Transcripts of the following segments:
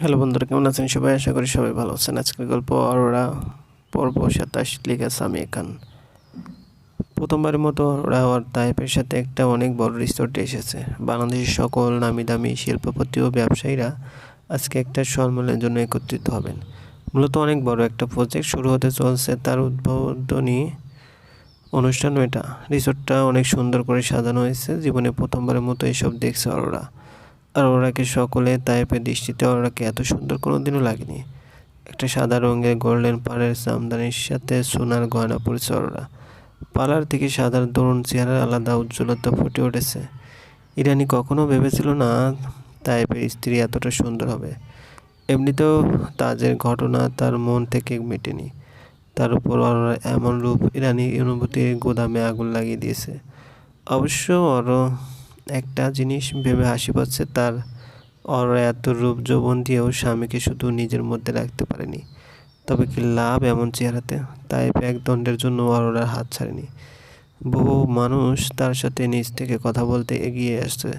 Hello বন্ধুরা, কেমন আছেন সবাই? আশা করি সবাই ভালো আছেন। আজকের গল্প অরোরা, পর্ব সাতাশ লিখেছে আমি খান প্রথমবারের মতো ওরা ওর তাইপের সাথে একটা অনেক বড় রিসোর্টে এসেছে। বাংলাদেশের সকল নামি দামি শিল্পপতি ও ব্যবসায়ীরা আজকে একটা সম্মেলনের জন্য একত্রিত হবেন। মূলত অনেক বড় একটা প্রজেক্ট শুরু হতে চলছে, তার উদ্বোধনী অনুষ্ঠান এটা। রিসোর্টটা অনেক সুন্দর করে সাজানো হয়েছে। জীবনে প্রথমবারের মতো এসব দেখছে অরোরা। আর ওরাকে সকলে তাইপের দৃষ্টিতে ওরাকে এত সুন্দর কোনোদিনও লাগেনি। একটা সাদা রঙের গোল্ডেন পাড়ের জামদানির সাথে সোনার গয়না পরেছে ওরা। পালার থেকে সাদার দরুন চেহারার আলাদা উজ্জ্বলতা ফুটে উঠেছে। ইরানি কখনো ভেবেছিল না তাইপের স্ত্রী এতটা সুন্দর হবে। এমনিতেও তাজের ঘটনা তার মন থেকে মেটেনি। তার উপর ওরা এমন রূপ ইরানি অনুভূতির গোদামে আগুন লাগিয়ে দিয়েছে। অবশ্য ওরও একটা জিনিস ভেবে হাসি পাচ্ছে তার অর এত রূপ যৌবন দিয়েও স্বামীকে শুধু নিজের মধ্যে রাখতে পারেনি। তবে কি লাভ এমন চেহারাতে? তাই দণ্ডের জন্য অরোরার হাত ছাড়েনি। বহু মানুষ তার সাথে নিজ থেকে কথা বলতে এগিয়ে আসছে।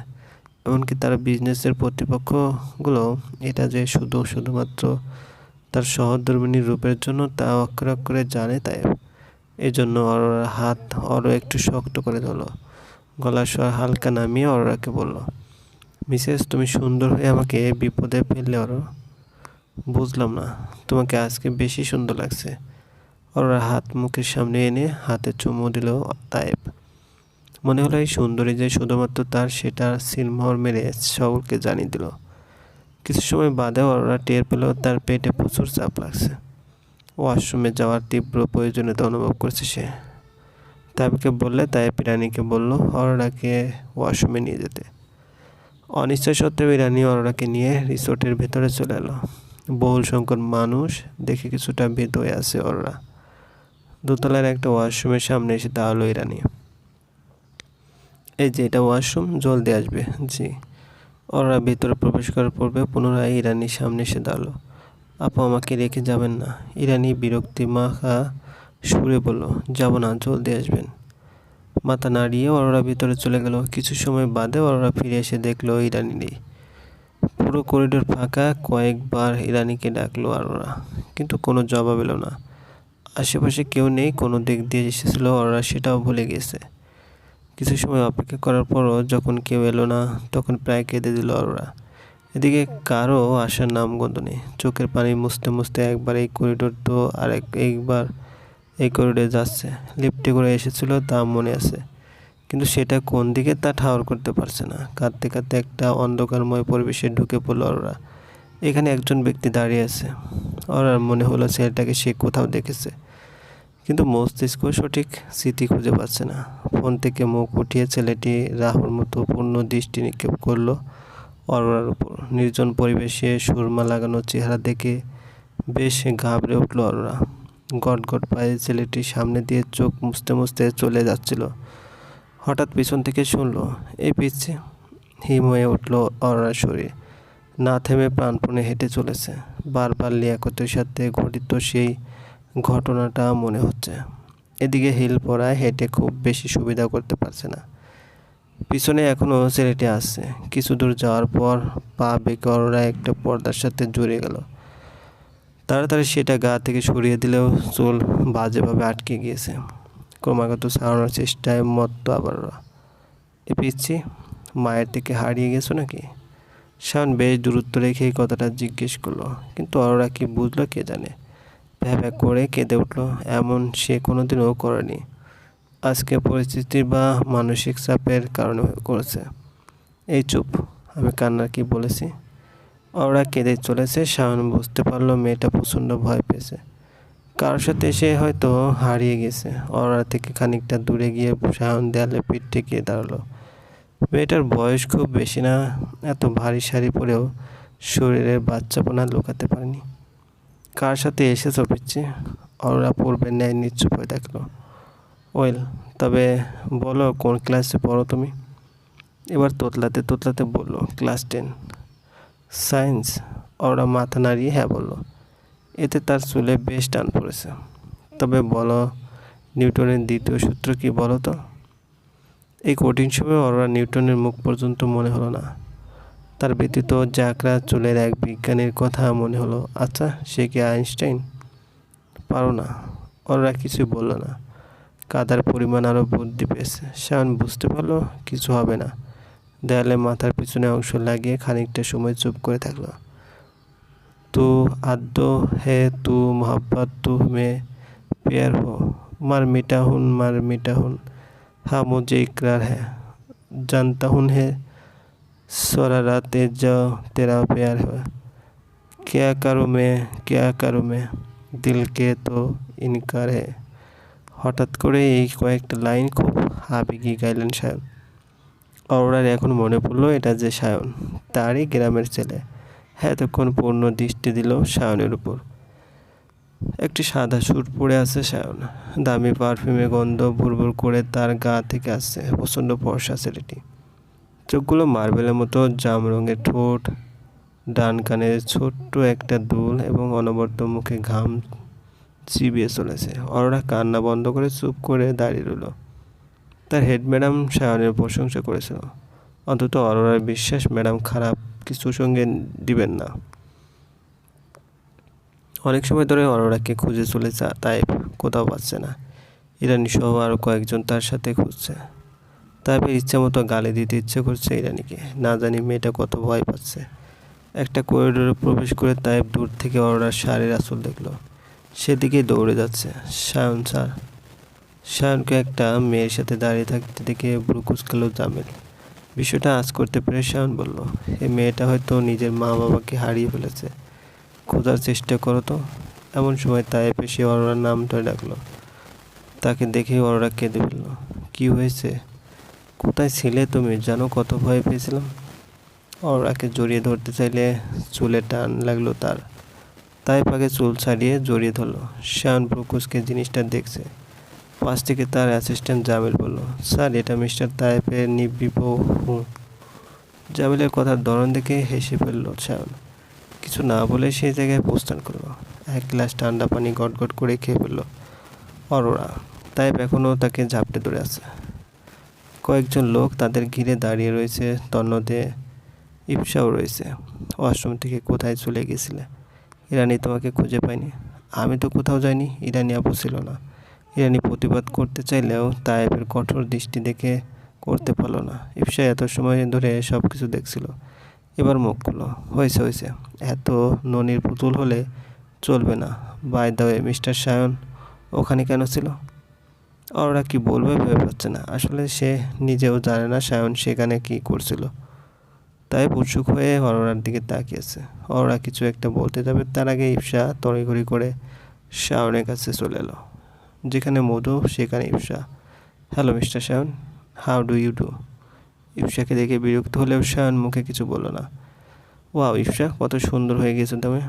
এমনকি তার বিজনেসের প্রতিপক্ষগুলো এটা যে শুধু শুধুমাত্র তার সহধর্মিনীর রূপের জন্য তা অক্ষরে অক্ষরে জানে তাই। এই জন্য অরোরার হাত অরো একটু শক্ত করে ধরলো। গলার স্বর হালকা নামিয়ে অরোরাকে বলল, মিসেস, তুমি সুন্দর হয়ে আমাকে বিপদে ফেললে, অরো। বুঝলাম না, তোমাকে আজকে বেশি সুন্দর লাগছে। অরোরা হাত মুখের সামনে এনে হাতে চুমু দিল তায়েব। মনে হলো এই সুন্দরী যে শুধুমাত্র তার সেটা সিলমোহর মেরে সকলকে জানিয়ে দিল। কিছু সময় বাদে অরোরা টের পেল তার পেটে প্রচুর চাপ লাগছে। ওয়াশরুমে যাওয়ার তীব্র প্রয়োজনীয়তা অনুভব করছে সে। তাইবকে বললে, তাই ইরানিকে বলল, অরোরাকে ওয়াশরুমে নিয়ে যেতে। অনিশ্চয় সত্ত্বেও ইরানি অরোরাকে নিয়ে রিসোর্টের ভেতরে চলে এলো। বহুল সংখ্যক মানুষ দেখে কিছুটা ভীত হয়ে আছে অরোরা। দোতলার একটা ওয়াশরুমের সামনে এসে দাঁড়াল ইরানি। এই যে, এটা ওয়াশরুম, জলদি আসবে। জি। ওরা ভেতরে প্রবেশ করার পূর্বে পুনরায় ইরানির সামনে এসে দাঁড়াল। আপু, আমাকে রেখে যাবেন না। ইরানি বিরক্তি মাখা সুরে বলল, যাব না, জলদি আসবেন। মাথা নাড়িয়ে অরোরা ভিতরে চলে গেল। কিছু সময় বাদে অরোরা ফিরে এসে দেখল ইরানি নেই পুরো করিডোর ফাঁকা, কয়েকবার ইরানিকে ডাকলো অরোরা, কিন্তু কোনো জবাব এলো না। আশেপাশে কেউ নেই, কোনো দিক দিয়ে এসেছিল অরোরা, সেটাও ভুলে গেছে। কিছু সময় অপেক্ষা করার পরও যখন কেউ এলো না, তখন প্রায় কেঁদে দিল অরোরা। এদিকে কারও আসার নামগন্ধ নেই। চোখের পানি মুছতে মুছতে একবার এই করিডোর তো আর একবার এই করিডোরে যাচ্ছে। লিফটে করে এসেছিল, তা মনে আছে। কিন্তু সেটা কোন দিকে তা ঠাওর করতে পারছে না। কাঁদতে কাঁদতে একটা অন্ধকারময় পরিবেশে ঢুকে পড়ল ওরা। এখানে একজন ব্যক্তি দাঁড়িয়ে আছে। ওর মনে হলো ছেলেটাকে সে কোথাও দেখেছে। কিন্তু মস্তিষ্ক সঠিক স্মৃতি খুঁজে পাচ্ছে না। ফোন থেকে মুখ উঠিয়ে ছেলেটি রাহুর মতো পূর্ণ দৃষ্টি নিক্ষেপ করল অরোরার উপর। নির্জন পরিবেশে সুরমা লাগানো চেহারা দেখে বেশ ঘাবড়ে উঠল অরোরা। গট গট পায়ে ছেলেটির সামনে দিয়ে চোখ মুছতে মুছতে চলে যাচ্ছিল। হঠাৎ পিছন থেকে শুনলো এই পিচ্ছে। হিম হয়ে উঠল অরার শরীর। না থেমে প্রাণপণে হেঁটে চলেছে। বারবার লিয়াকতের সাথে ঘটিত সেই ঘটনাটা মনে হচ্ছে। এদিকে হিল পড়ায় হেঁটে খুব বেশি সুবিধা করতে পারছে না। পিছনে এখনও ছেলেটি আসছে কিছু দূর যাওয়ার পর পা বেঁকে অররা একটা পর্দার সাথে জুড়ে গেল। তাড়াতাড়ি সেটা গা থেকে সরিয়ে দিলেও চুল বাজেভাবে আটকে গিয়েছে। ক্রমাগত সারানোর চেষ্টায় মত্ত আবার এ পিচ্ছি, মায়ের থেকে হারিয়ে গেছো নাকি? শাওন বেশ দূরত্ব রেখে এই কথাটা জিজ্ঞেস করল, কিন্তু অরোরা কি বুঝলো কে জানে? ভ্যাভ্যা করে কেঁদে উঠল, এমন সে কোনো কোনোদিনও করেনি। আজকে পরিস্থিতি বা মানসিক চাপের কারণে করেছে। এই চুপ, আমি কান্নার কি বলেছি? ওরা কেঁদে চলেছে। শাওন বুঝতে পারল মেয়েটা প্রচণ্ড ভয় পেয়েছে। কারোর সাথে সে হয়তো হারিয়ে গেছে। ওরা থেকে খানিকটা দূরে গিয়ে শাওন দেয়ালে পিঠ ঠেকিয়ে দাঁড়াল। মেয়েটার বয়স খুব বেশি না, এত ভারী শাড়ি পরেও শরীরের বাচ্চাপনা লুকাতে পারেনি। কার সাথে এসেছ পিচ্ছি ওরা পূর্বের ন্যায় নিশ্চুপ হয়ে দেখল। ওয়েল, তবে বলো কোন ক্লাসে পড়ো তুমি? এবার তোতলাতে তোতলাতে বলল, ক্লাস টেন। সায়েন্স, ওরা মাথা নাড়িয়ে হ্যাঁ বলল। এতে তার চুলে বেশ টান পড়েছে। তবে বলো, নিউটনের দ্বিতীয় সূত্র কি বলো তো? এই কঠিন সময়ে ওরা নিউটনের মুখ পর্যন্ত মনে হলো না। তার ব্যতীত জাকরা চুলের এক বিজ্ঞানীর কথা মনে হলো আচ্ছা সে কি আইনস্টাইন? পারো না। ওরা কিছুই বলল না। কাদার পরিমাণ আরও বৃদ্ধি পেয়েছে। শাওন, বুঝতে পারল, কিছু হবে না। দেয়ালে মাথার পিছনে অংশ লাগিয়ে খানিকটা সময় চুপ করে থাকলো तू आदो है तू मोहब्बत तू में प्यार हो मर मिटा हूँ मर मिटा हूँ हाँ मुझे इकरार है जानता हूँ है सारा रात जो तेरा प्यार है क्या करूँ मैं क्या करूँ मैं দিল কে তো ইনকার হে হঠাৎ করে এই কয়েকটা লাইন খুব আবেগী গাইলেন সায়ন অরোরার এখন মনে পড়ল এটা যে সায়ন, তারই গ্রামের ছেলে। হ্যাঁ এতক্ষণ পূর্ণ দৃষ্টি দিল সায়নের উপর। একটি সাদা স্যুট পরে আছে সায়ন। দামি পারফিউমে গন্ধ ভুরভুর করে তার গা থেকে আসছে প্রচণ্ড ফর্সা ছেলেটি। চোখগুলো মার্বেলের মতো, জাম রঙের ঠোঁট, ডান কানে ছোট্ট একটা দুল এবং অনবরত মুখে ঘাম চিবিয়ে চলেছে। অরোরা কান্না বন্ধ করে চুপ করে দাঁড়িয়ে রইল। তার হেড ম্যাডাম সায়নের প্রশংসা করেছিল। অন্তত অরোরার বিশ্বাস ম্যাডাম খারাপ কিছু সঙ্গে দিবেন না। অনেক সময় ধরে অরোরাকে খুঁজে চলেছে তাই কোথাও পাচ্ছে না। ইরানি সহ আরও কয়েকজন তার সাথে খুঁজছে। তাইপের ইচ্ছা মতো গালি দিতে ইচ্ছে করছে ইরানিকে। না জানি মেয়েটা কত ভয় পাচ্ছে। একটা করিডোরে প্রবেশ করে তাইপ দূর থেকে অরোরার শাড়ির আসল দেখল। সেদিকেই দৌড়ে যাচ্ছে। সায়ন স্যার সায়নকে একটা মেয়ের সাথে দাঁড়িয়ে থাকতে দেখে ব্রু কুচকালো জামিল। বিষয়টা আজ করতে পেরে শায়ন বলল এই মেয়েটা হয়তো নিজের মা বাবাকে হারিয়ে ফেলেছে। খোঁজার চেষ্টা করো তো। এমন সময় তাইপে সে অরোরার নামটা ডাকলো। তাকে দেখে অরোরা কেঁদে ফেলল, কী হয়েছে? কোথায় ছিলে তুমি? জানো কত ভয় পেয়েছিলাম? অরোরাকে জড়িয়ে ধরতে চাইলে চুলে টান লাগল তার। তাই পাকে চুল ছাড়িয়ে জড়িয়ে ধরলো। শায়ন ব্রুকুসকে জিনিসটা দেখছে। পাশ থেকে তার অ্যাসিস্ট্যান্ট জামিল বলল, স্যার, এটা মিস্টার তাইপের নিবিবহু জামিলের কথার ধরন দেখে হেসে ফেলল শায়ন কিছু না বলে সেই জায়গায় প্রস্থান করল। এক গ্লাস ঠান্ডা পানি গটগট করে খেয়ে ফেলল অরোরা। তাইপ এখনও তাকে ঝাপটে ধরে আছে। কয়েকজন লোক তাদের ঘিরে দাঁড়িয়ে রয়েছে তন্নদে ইপসাও রয়েছে। ওয়াশরুম থেকে কোথায় চলে গেছিলে? ইরানি তোমাকে খুঁজে পাইনি আমি তো কোথাও যাইনি, ইরানি আপু ছিল না। ইরানি প্রতিবাদ করতে চাইলেও তায়েবের কঠোর দৃষ্টি দেখে করতে পারল না। ইপসা এত সময় ধরে সব কিছু দেখছিল। এবার মুখ খুলো হয়েছে হয়েছে। এত ননির পুতুল হলে চলবে না। By the way, mister Sayan ওখানে কেন ছিল? ওরা কি বলবে ভেবে পাচ্ছে না। আসলে সে নিজেও জানে না সায়ন সেখানে কি করছিল। তাই উৎসুক হয়ে অরোরার দিকে তাকিয়েছে। অরোরা কিছু একটা বলতে যাবে, তার আগে ইপসা তড়িঘড়ি করে শাওনের কাছে চলে এলো। যেখানে মধু, সেখানে Ipsa hello mister Shayan how do you do ইপসাকে দেখে বিরক্ত হলেও শায়ন মুখে কিছু বলল না। ওয়াও ইপসা কত সুন্দর হয়ে গেছো তুমি।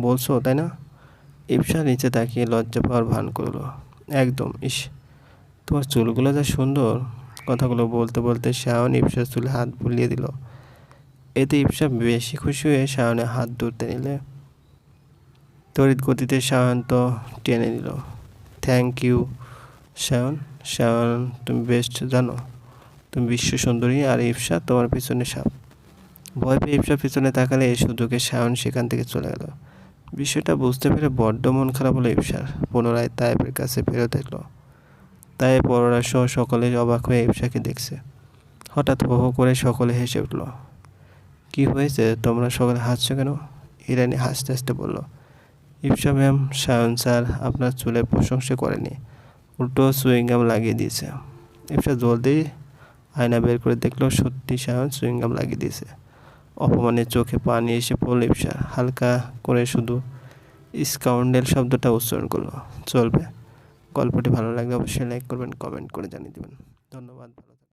বলছো, তাই না? ইপসা নিচে তাকিয়ে লজ্জা পাওয়ার ভান করল। একদম, ইস, তোমার চুলগুলো যা সুন্দর। কথাগুলো বলতে বলতে শায়ন ইপসার চুলে হাত বুলিয়ে দিল। এতে ইপসা বেশি খুশি হয়ে শায়নে হাত ধরতে নিলে। তড়িৎ গতিতে শায়ন তো টেনে নিল। থ্যাংক ইউ শায়ন শায়ন তুমি বেস্ট জানো। তুমি বিশ্ব সুন্দরী আর ইপসা তোমার পিছনে সাপ। ভয় পেয়ে ইপসা পিছনে তাকালে এই সুযোগে শায়ন সেখান থেকে চলে গেল। বিষয়টা বুঝতে পেরে বড্ড মন খারাপ হলো ইপসার পুনরায় তায়েবের কাছে ফেরত এলো। তাই পররা সহ সকলে অবাক হয়ে ইপসাকে দেখছে। হঠাৎ হো হো করে সকলে হেসে উঠল। কি হয়েছে? তোমরা সকলে হাসছো কেন? ইরানি হাসতে হাসতে বলল ইপসা ম্যাম, সায়ন স্যার আপনার চুলের প্রশংসা করেনি। উল্টো সুইংগাম লাগিয়ে দিয়েছে। ইপসা জলদি আয়না বের করে দেখল সত্যি সায়ন সুইংগাম লাগিয়ে দিয়েছে। অপমানে চোখে পানি এসে পড়ল ইপসা। হালকা করে শুধু স্কাউন্ডেল শব্দটা উচ্চারণ করল। চলবে। গল্পটি ভালো লাগলে অবশ্যই লাইক করবেন, কমেন্ট করে জানিয়ে দেবেন। ধন্যবাদ